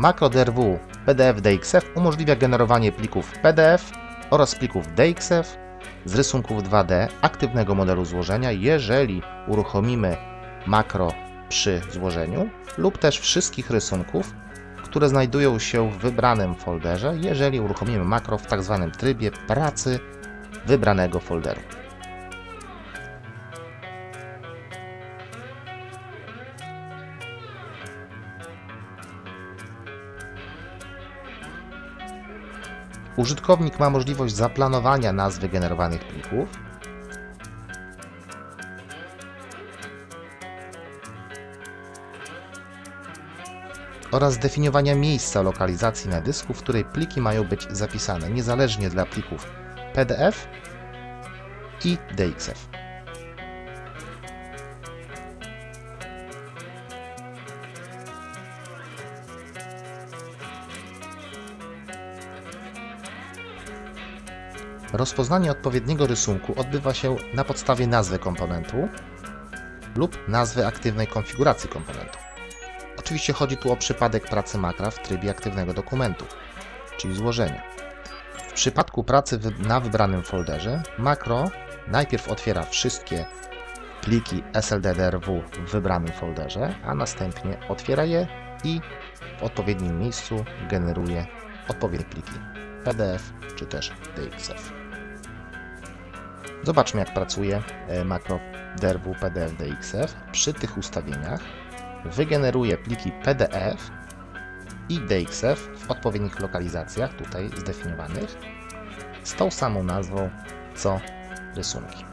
MacroDRW PDF DXF umożliwia generowanie plików PDF oraz plików DXF z rysunków 2D aktywnego modelu złożenia, jeżeli uruchomimy makro przy złożeniu, lub też wszystkich rysunków, które znajdują się w wybranym folderze, jeżeli uruchomimy makro w tzw. trybie pracy wybranego folderu. Użytkownik ma możliwość zaplanowania nazwy generowanych plików, oraz zdefiniowania miejsca lokalizacji na dysku, w której pliki mają być zapisane, niezależnie dla plików PDF i DXF. Rozpoznanie odpowiedniego rysunku odbywa się na podstawie nazwy komponentu lub nazwy aktywnej konfiguracji komponentu. Oczywiście chodzi tu o przypadek pracy makra w trybie aktywnego dokumentu, czyli złożenia. W przypadku pracy na wybranym folderze, makro najpierw otwiera wszystkie pliki SLDDRW w wybranym folderze, a następnie otwiera je i w odpowiednim miejscu generuje odpowiednie pliki PDF czy też DXF. Zobaczmy jak pracuje e, makro DRW PDF DXF. Przy tych ustawieniach wygeneruje pliki PDF i DXF w odpowiednich lokalizacjach, tutaj zdefiniowanych, z tą samą nazwą co rysunki.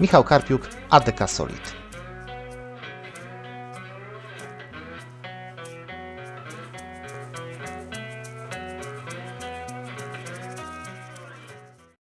Michał Karpiuk, ADK Solid.